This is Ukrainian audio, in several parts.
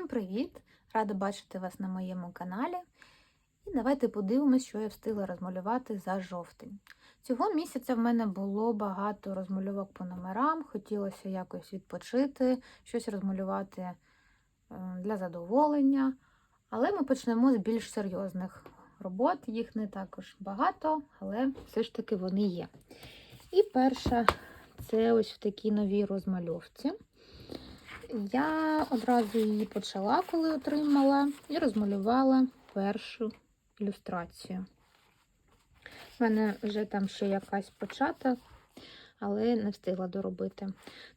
Всім привіт! Рада бачити вас на моєму каналі. І давайте подивимось, що я встигла розмалювати за жовтень. Цього місяця в мене було багато розмальовок по номерам, хотілося якось відпочити, щось розмалювати е, для задоволення. Але ми почнемо з більш серйозних робот. Їх не також багато, але все ж таки вони є. І перша це ось в такій новій розмальовці. Я одразу її почала, коли отримала, і розмалювала першу ілюстрацію. У мене вже там ще якась почата, але не встигла доробити.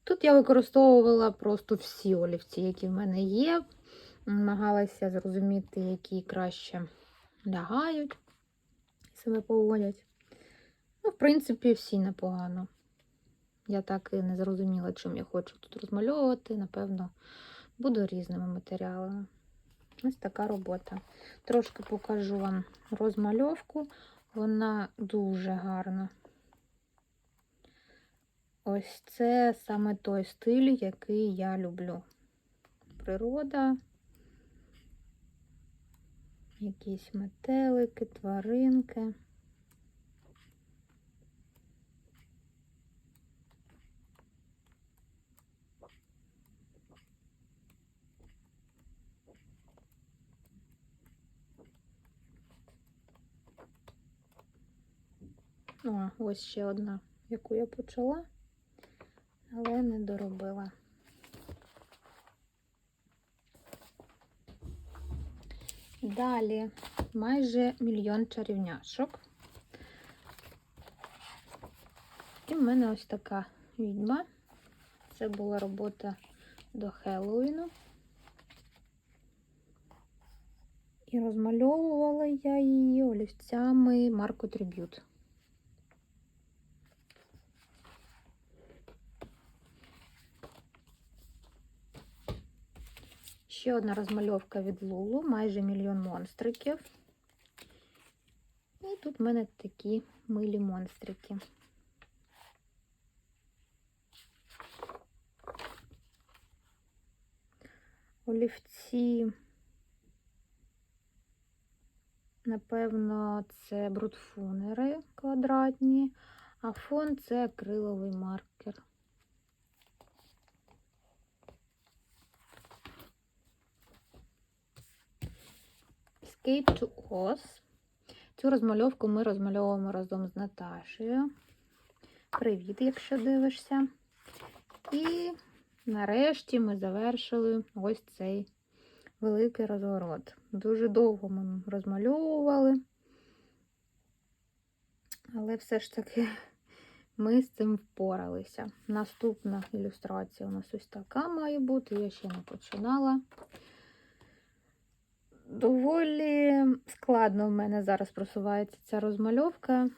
Тут я використовувала просто всі олівці, які в мене є. Намагалася зрозуміти, які краще лягають, себе поводять. Ну, в принципі, всі непогано. Я так і не зрозуміла, чим я хочу тут розмальовувати. Напевно, буду різними матеріалами. Ось така робота. Трошки покажу вам розмальовку. Вона дуже гарна. Ось це саме той стиль, який я люблю. Природа, якісь метелики, тваринки. О, ось ще одна, яку я почала, але не доробила. Далі майже мільйон чарівняшок. І в мене ось така відьма. Це була робота до Хеллоуіну. І розмальовувала я її олівцями Марко Триб'ют. Ще одна розмальовка від Лулу, майже мільйон монстриків. І тут в мене такі милі монстрики. Олівці, напевно, це брутфунери квадратні, а фон це акриловий маркер. Escape to Oz. Цю розмальовку ми розмальовуємо разом з Наташею. Привіт, якщо дивишся. І нарешті ми завершили ось цей великий розворот. Дуже довго ми розмальовували, але все ж таки ми з цим впоралися. Наступна ілюстрація у нас ось така має бути, я ще не починала. Доволі складно в мене зараз просувається ця розмальовка.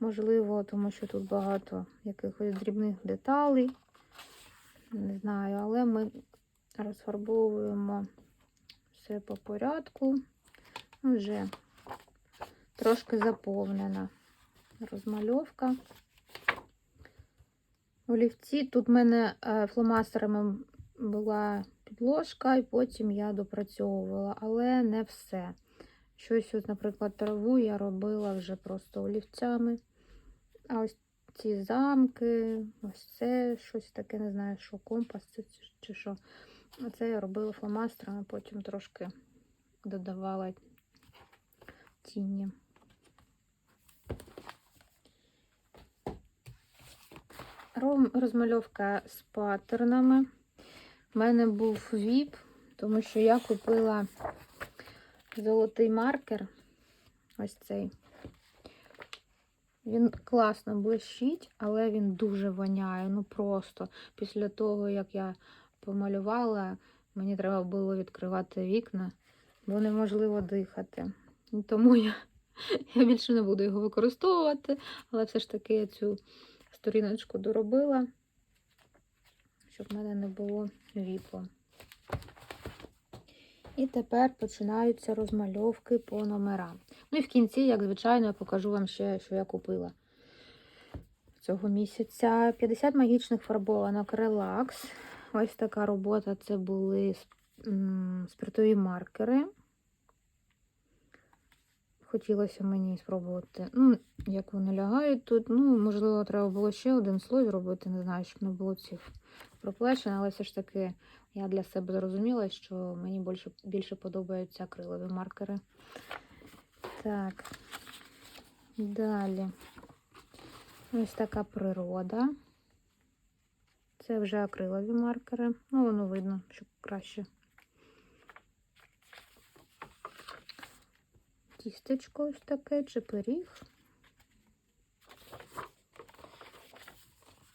Можливо, тому що тут багато якихось дрібних деталей. Не знаю, але ми розфарбовуємо все по порядку. Вже трошки заповнена розмальовка. Олівці тут в мене фломастерами була підложка, і потім я допрацьовувала, але не все. Щось, от, наприклад, траву я робила вже просто олівцями. А ось ці замки, ось це щось таке, не знаю, що компас це чи що. Оце я робила фломастерами, потім трошки додавала тіні. Розмальовка з паттернами. У мене був віп, тому що я купила золотий маркер. Ось цей. Він класно блищить, але він дуже воняє. Ну просто після того, як я помалювала, мені треба було відкривати вікна, бо неможливо дихати. Тому я, я більше не буду його використовувати, але все ж таки я цю сторіночку доробила щоб в мене не було віпу. І тепер починаються розмальовки по номерам. Ну і в кінці, як звичайно, я покажу вам ще, що я купила цього місяця. 50 магічних фарбованок релакс. Ось така робота це були спиртові маркери. Хотілося мені спробувати, ну, як вони лягають тут. Ну, можливо, треба було ще один слой зробити, не знаю, щоб не було цих проплешин, але все ж таки я для себе зрозуміла, що мені більше, більше подобаються акрилові маркери. Так, далі. Ось така природа. Це вже акрилові маркери. Ну, воно видно, що краще. Тістечко ось таке, чи пиріг.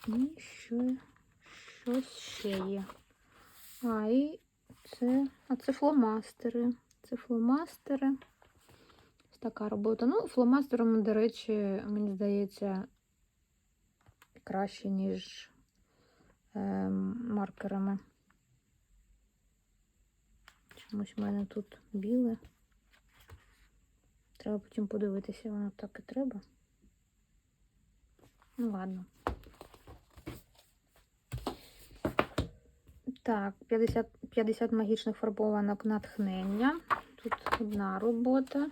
І що, щось ще є. А, і це, а це фломастери. Це фломастери. Ось така робота. Ну, фломастером, до речі, мені здається, краще, ніж ем, маркерами. Чомусь в мене тут біле. Треба потім подивитися, воно так і треба. Ну, ладно. Так, 50, 50 магічних фарбованок натхнення. Тут одна робота.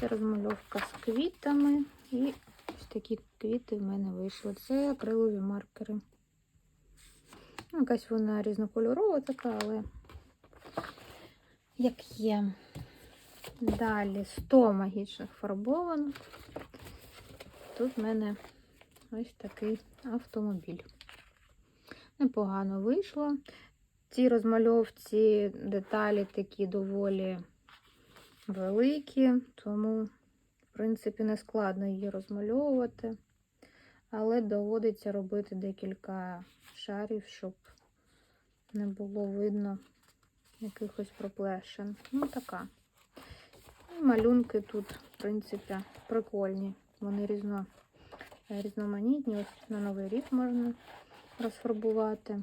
Це розмальовка з квітами. І ось такі квіти в мене вийшли. Це акрилові маркери. Ну, якась вона різнокольорова така, але як є. Далі 100 магічних фарбованок. Тут в мене ось такий автомобіль. Непогано вийшло. Ці розмальовці деталі такі доволі великі, тому, в принципі, не складно її розмальовувати, але доводиться робити декілька шарів, щоб не було видно якихось проплешин. Ну, така. І малюнки тут, в принципі, прикольні. Вони різно, різноманітні. Ось на Новий рік можна розфарбувати.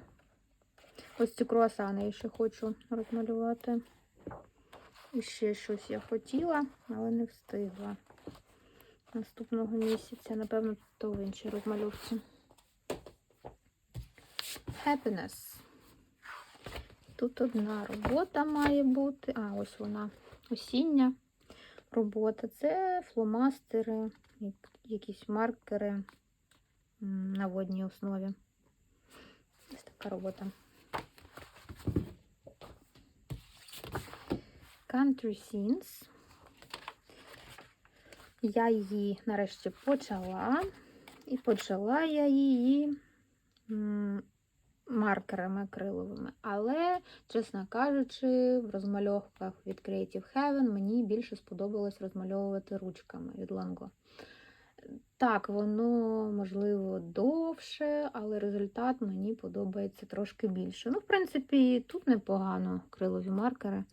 Ось ці круасани я ще хочу розмалювати. І ще щось я хотіла, але не встигла. Наступного місяця, напевно, то в іншій розмальовці. Happiness. Тут одна робота має бути. А, ось вона осіння робота. Це фломастери, якісь маркери на водній основі. Така робота. Country Scenes. Я її нарешті почала. І почала я її маркерами акриловими. Але, чесно кажучи, в розмальовках від Creative Heaven мені більше сподобалось розмальовувати ручками від Lango. Так, воно, можливо, довше, але результат мені подобається трошки більше. Ну, в принципі, тут непогано крилові маркери.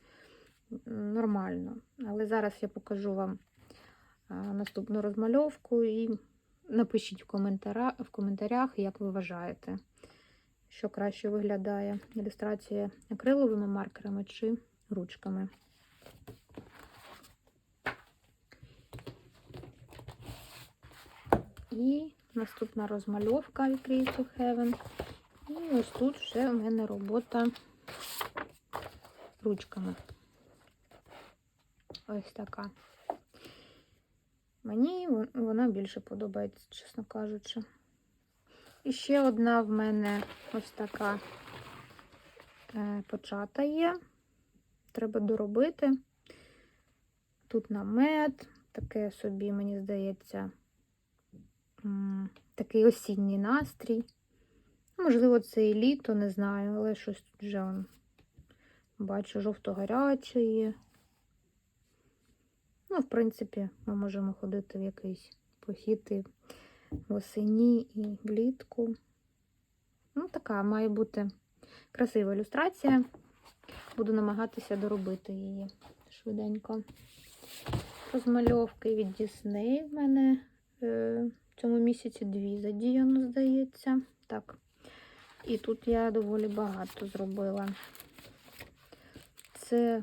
Нормально. Але зараз я покажу вам наступну розмальовку і напишіть в коментарях, в коментарях як ви вважаєте, що краще виглядає ілюстрація акриловими маркерами чи ручками. І наступна розмальовка від Creative Heaven. І ось тут вже в мене робота ручками. Ось така. Мені вона більше подобається, чесно кажучи. І ще одна в мене ось така е, почата є. Треба доробити. Тут намет, таке собі, мені здається, такий осінній настрій. Можливо, це і літо, не знаю, але щось тут вже бачу жовто-гаряче. Ну, в принципі, ми можемо ходити в якийсь похід і восені і влітку. Ну, така має бути красива ілюстрація. Буду намагатися доробити її швиденько. Розмальовки від Дісней в мене е, в цьому місяці дві задіяно, здається. Так. І тут я доволі багато зробила. Це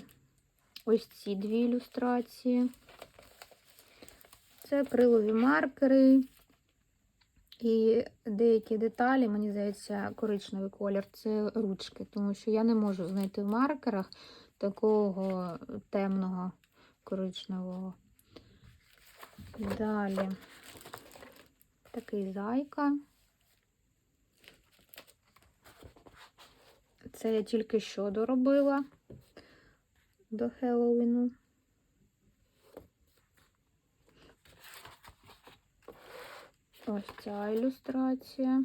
ось ці дві ілюстрації. Це крилові маркери. І деякі деталі, мені здається, коричневий колір це ручки, тому що я не можу знайти в маркерах такого темного коричневого. Далі такий зайка. Це я тільки що доробила до Хеллоуіну. Ось ця ілюстрація.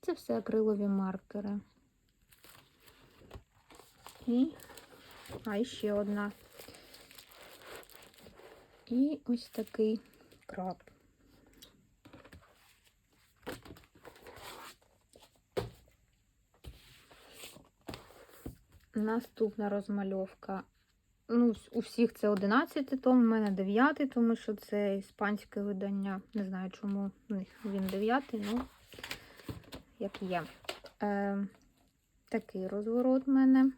Це все акрилові маркери. І, а, і ще одна. І ось такий краб. Наступна розмальовка. Ну, у всіх це 11 том, у мене 9, тому що це іспанське видання. Не знаю, чому він 9, ну, як є. Е, такий розворот в мене.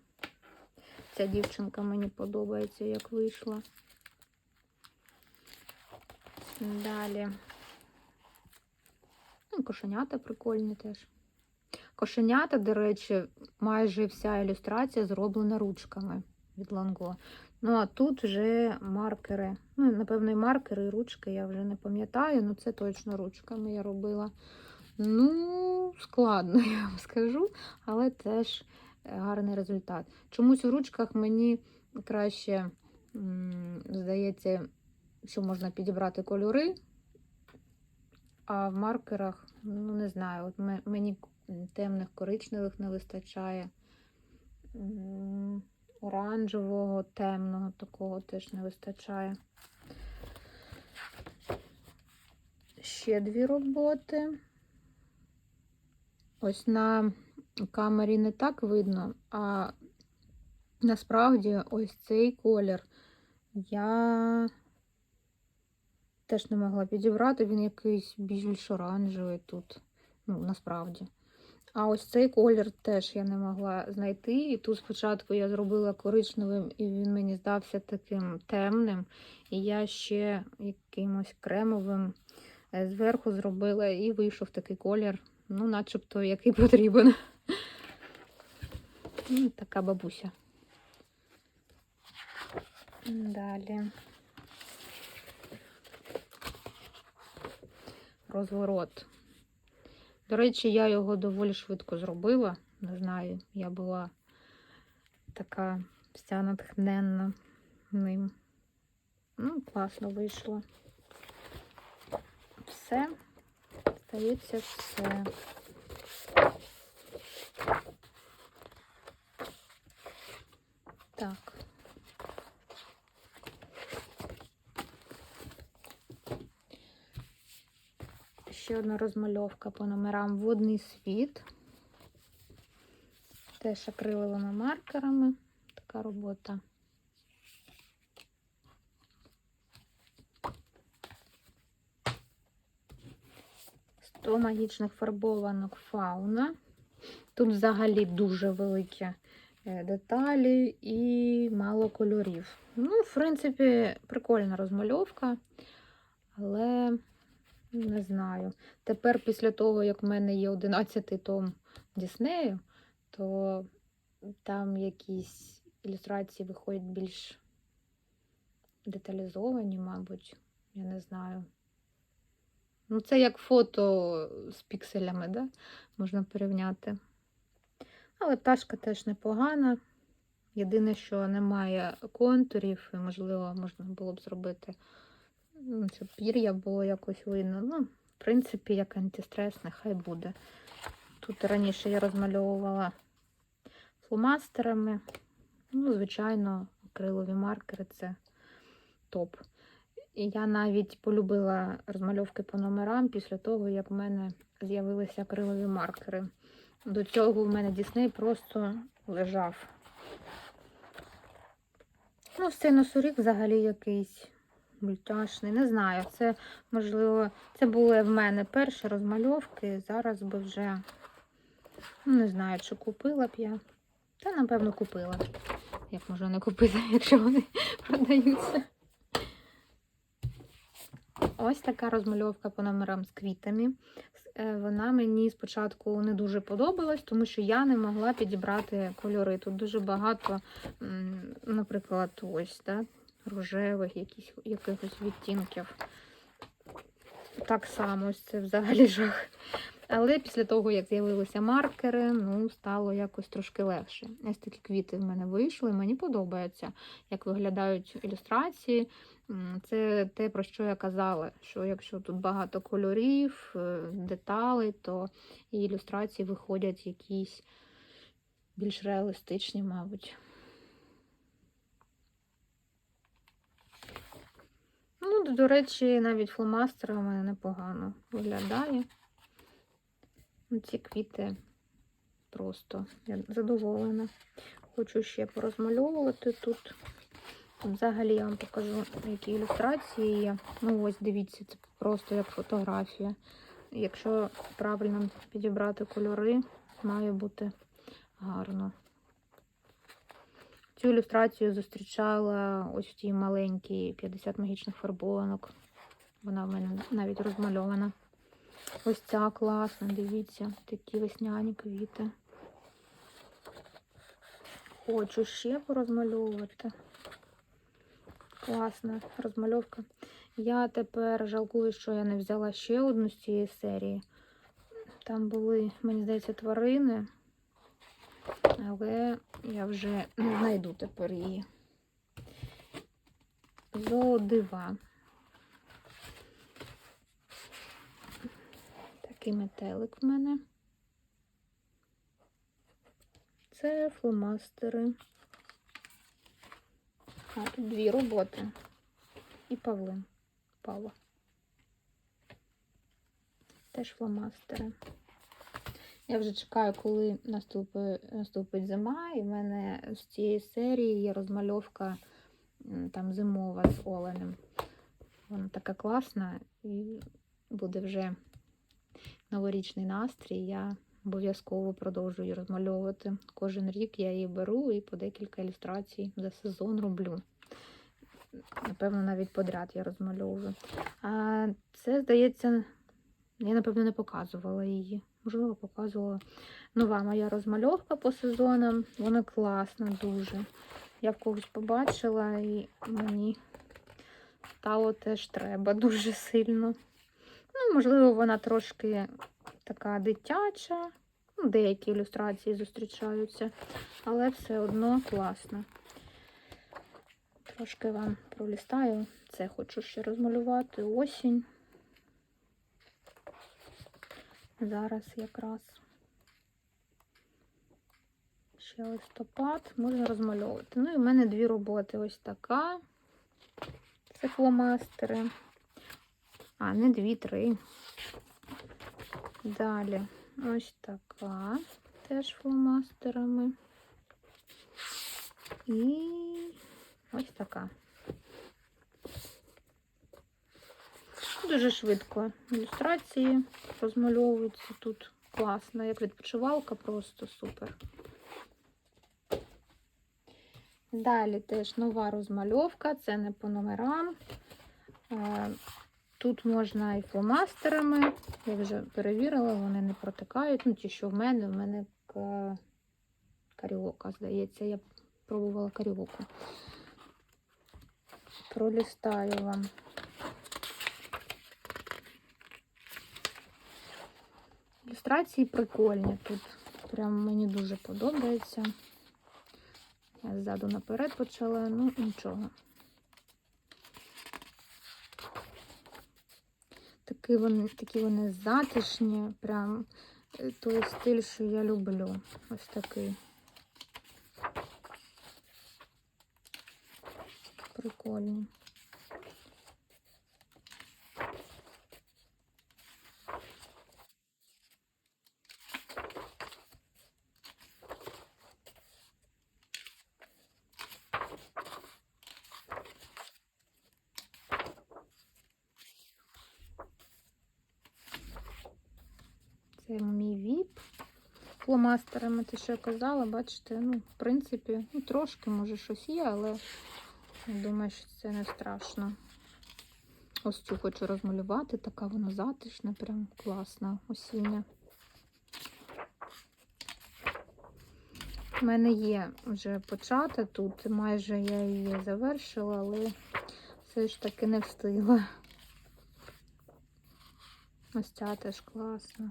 Ця дівчинка мені подобається, як вийшла. Далі. Ну, кошенята прикольні теж. Кошенята, до речі, майже вся ілюстрація зроблена ручками від Ланго. Ну, а тут вже маркери. Ну, напевно, і маркери, і ручки, я вже не пам'ятаю, ну це точно ручками я робила. Ну, складно, я вам скажу, але теж гарний результат. Чомусь у ручках мені краще здається, що можна підібрати кольори, а в маркерах, ну, не знаю, от мені темних коричневих не вистачає. Оранжевого, темного такого теж не вистачає. Ще дві роботи. Ось на камері не так видно, а насправді ось цей колір я теж не могла підібрати, він якийсь більш оранжевий тут, ну, насправді. А ось цей колір теж я не могла знайти. І тут спочатку я зробила коричневим, і він мені здався таким темним. І я ще якимось кремовим е, зверху зробила, і вийшов такий колір, ну, начебто, який потрібен. Ну, така бабуся. Далі. Розворот. До речі, я його доволі швидко зробила. Не знаю, я була така вся натхненна ним. Ну, класно вийшло. Все. Стається все. Так. Ще одна розмальовка по номерам Водний світ. Теж акриловими маркерами. Така робота. Сто магічних фарбованок фауна. Тут взагалі дуже великі е, деталі і мало кольорів. Ну, в принципі, прикольна розмальовка, але не знаю. Тепер, після того, як в мене є 11 том Діснею, то там якісь ілюстрації виходять більш деталізовані, мабуть, я не знаю. Ну, це як фото з пікселями, да? можна порівняти. Але пташка теж непогана. Єдине, що немає контурів, і, можливо, можна було б зробити, щоб пір'я було якось видно. Ну, в принципі, як антистрес, нехай буде. Тут раніше я розмальовувала фломастерами. Ну, звичайно, акрилові маркери це топ. І я навіть полюбила розмальовки по номерам після того, як в мене з'явилися акрилові маркери. До цього в мене Дісней просто лежав. Ну, цей носоріг взагалі якийсь мультяшний. Не знаю. Це, можливо, це були в мене перші розмальовки. Зараз би вже, ну, не знаю, чи купила б я. Та, напевно, купила. Як можна не купити, якщо вони продаються. Ось така розмальовка по номерам з квітами. Е, Вона мені спочатку не дуже подобалась, тому що я не могла підібрати кольори. Тут дуже багато, наприклад, ось да, рожевих, якісь, якихось відтінків. Так само, це взагалі жах. Але після того, як з'явилися маркери, ну, стало якось трошки легше. Ось такі квіти в мене вийшли. Мені подобається, як виглядають ілюстрації. Це те, про що я казала, що якщо тут багато кольорів, е, деталей, то і ілюстрації виходять якісь більш реалістичні, мабуть. Ну, до речі, навіть фломастерами непогано виглядає. Ну, Ці квіти просто я задоволена. Хочу ще порозмальовувати тут. Взагалі я вам покажу, які ілюстрації є. Ну ось, дивіться, це просто як фотографія. Якщо правильно підібрати кольори, має бути гарно. Цю ілюстрацію зустрічала ось в тій маленькій 50 магічних фарбованок. Вона в мене навіть розмальована. Ось ця класна, дивіться, такі весняні квіти. Хочу ще порозмальовувати. Класна розмальовка. Я тепер жалкую, що я не взяла ще одну з цієї серії. Там були, мені здається, тварини, але я вже знайду тепер її. Зоодива. Такий метелик в мене. Це фломастери. А, тут дві роботи. І Павлин. Павло. Теж фломастери. Я вже чекаю, коли наступить, наступить зима, і в мене з цієї серії є розмальовка там зимова з оленем. Вона така класна і буде вже новорічний настрій. Я обов'язково продовжую розмальовувати. Кожен рік я її беру і по декілька ілюстрацій за сезон роблю. Напевно, навіть подряд я розмальовую. А це, здається, я, напевно, не показувала її. Можливо, показувала нова моя розмальовка по сезонам. Вона класна дуже. Я в когось побачила і мені стало теж треба дуже сильно. Ну, можливо, вона трошки така дитяча. Ну, деякі ілюстрації зустрічаються, але все одно класно. Трошки вам пролістаю. Це хочу ще розмалювати осінь. Зараз якраз ще листопад можна розмальовувати. Ну і в мене дві роботи. Ось така. Це фломастери. А, не дві, три. Далі ось така. Теж фломастерами. І ось така. Дуже швидко ілюстрації розмальовуються тут. Класно, як відпочивалка, просто супер. Далі теж нова розмальовка, це не по номерам. Е, Тут можна і фломастерами. Я вже перевірила, вони не протикають. Ну, ті, що в мене, в мене ка- каріока, здається, я пробувала каріоку. Пролістаю вам. Ілюстрації прикольні тут. Прям мені дуже подобається. Я ззаду наперед почала, ну нічого. Такі вони, такі вони затишні, прям е, той стиль, що я люблю. Ось такий. Прикольні. Це мій віп. Фломастерами, те, що я казала, бачите, ну, в принципі, ну, трошки, може, щось є, але думаю, що це не страшно. Ось цю хочу розмалювати, така вона затишна, прям класна, осіння. У мене є вже почата тут, майже я її завершила, але все ж таки не встигла. Ось ця теж класна.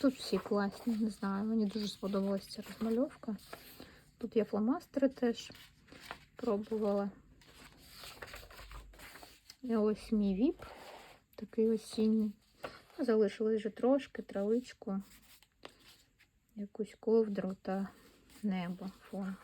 Тут всі класні, не знаю, мені дуже сподобалася ця розмальовка. Тут є фломастери теж пробувала. І ось мій віп, такий осінній. Залишилось вже трошки, травичку, якусь ковдру та небо фон.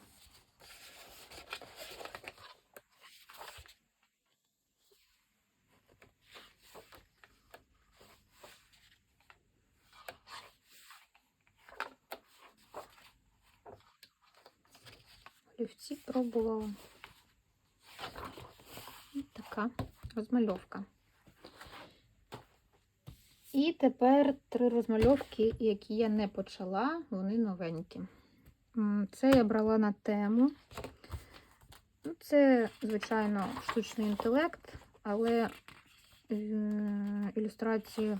Олівці пробувала. Ось така розмальовка. І тепер три розмальовки, які я не почала, вони новенькі. Це я брала на тему. Ну, Це, звичайно, штучний інтелект, але е, ілюстрації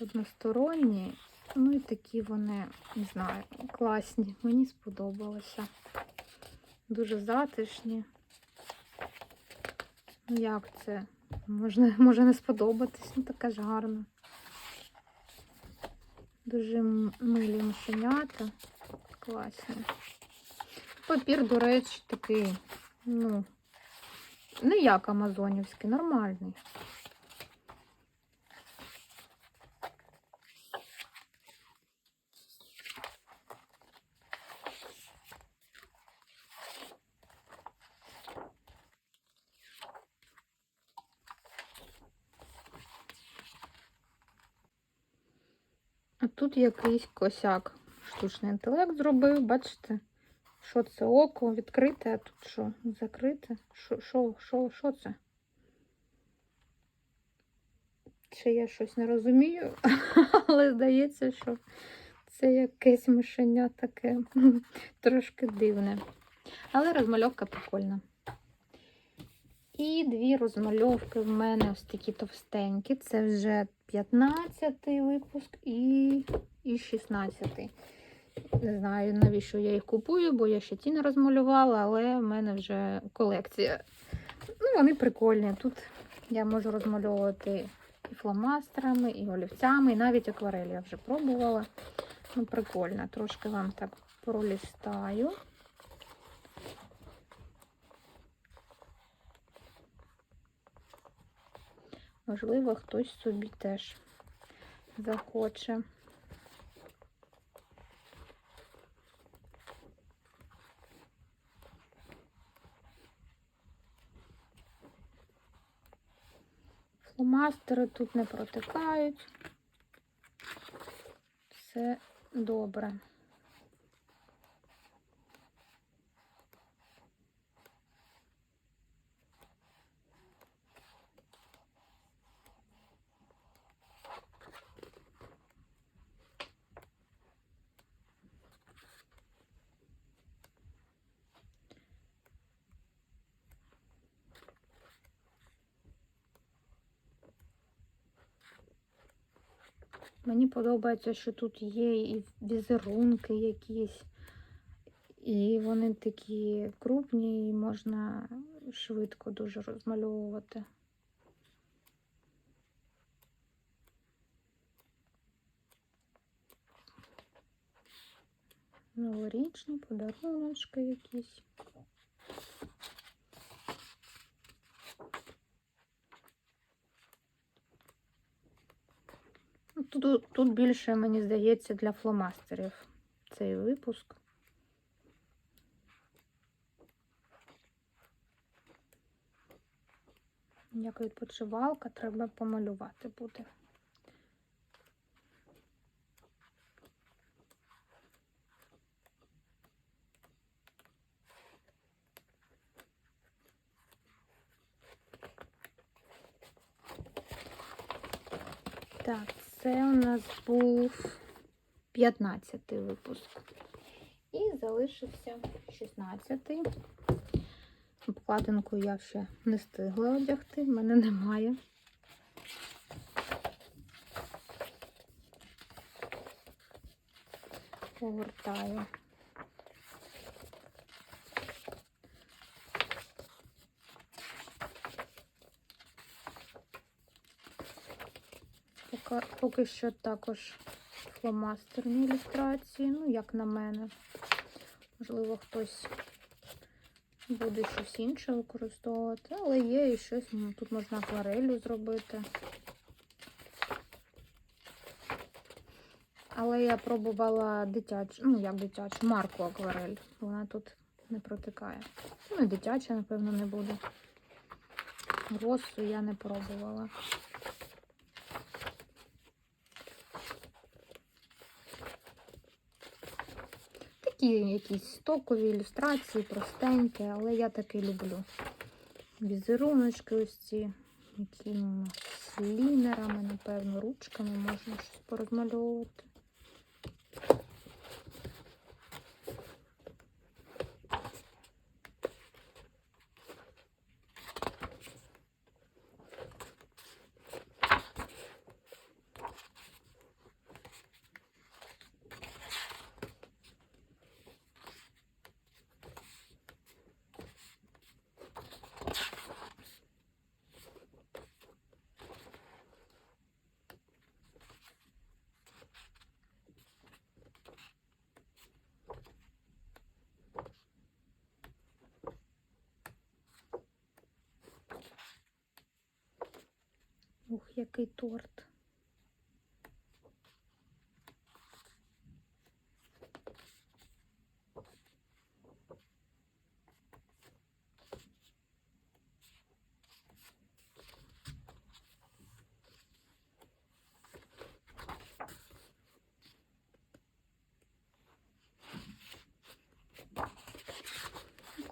односторонні. Ну і такі вони, не знаю, класні. Мені сподобалося. Дуже затишні. Ну як це? Можна, може не сподобатись, ну така ж гарна. Дуже милі мишенята. Класні. Папір, до речі, такий, ну, не як амазонівський, нормальний. Тут якийсь косяк. Штучний інтелект зробив, бачите? Що це око відкрите, а тут що? Закрите? Що, що, що, що це? Чи я щось не розумію, але здається, що це якесь мишеня таке трошки дивне. Але розмальовка прикольна. І дві розмальовки в мене ось такі товстенькі. Це вже 15-й випуск і, і 16-й. Не знаю, навіщо я їх купую, бо я ще ті не розмалювала, але в мене вже колекція. Ну, вони прикольні. Тут я можу розмальовувати і фломастерами, і олівцями, і навіть акварель я вже пробувала. Ну, прикольно. Трошки вам так пролістаю. Можливо, хтось собі теж захоче. Фломастери тут не протикають. Все добре. Подобається, що тут є і візерунки якісь, і вони такі крупні, і можна швидко дуже розмальовувати. Новорічні подаруночки якісь. Тут, тут більше, мені здається, для фломастерів цей випуск. Як відпочивалка, треба помалювати буде. Так, це у нас був 15 випуск. І залишився 16-й. Обкладинку я ще не встигла одягти, в мене немає. Повертаю. Поки, що також фломастерні ілюстрації, ну, як на мене. Можливо, хтось буде щось інше використовувати, але є і щось, ну, тут можна акварелью зробити. Але я пробувала дитячу, ну як дитячу, марку акварель. Вона тут не протикає. Ну і дитяча, напевно, не буде. Росу я не пробувала. Такі якісь стокові ілюстрації, простенькі, але я таки люблю. Візеруночки ось ці, якими лінерами, напевно, ручками можна щось порозмальовувати. Ух, торт.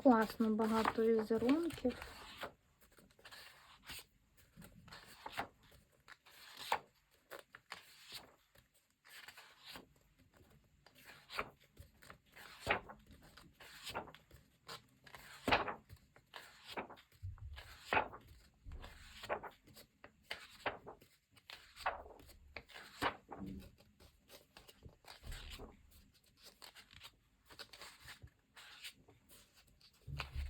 Класно, багато візерунків.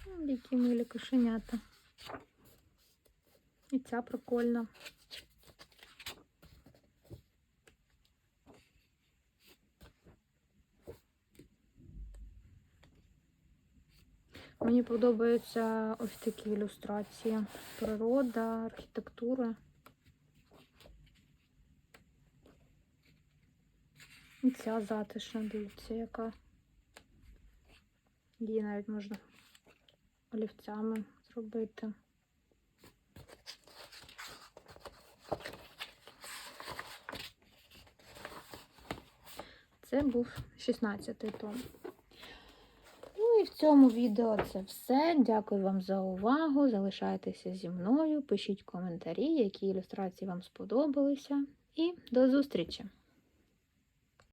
М, Які милі кошенята. І ця прикольна. Мені подобаються ось такі ілюстрації. Природа, архітектура. І ця затишна, дивіться, яка. Її навіть можна олівцями зробити. Це був 16-й том. Ну і в цьому відео це все. Дякую вам за увагу. Залишайтеся зі мною, пишіть коментарі, які ілюстрації вам сподобалися. І до зустрічі!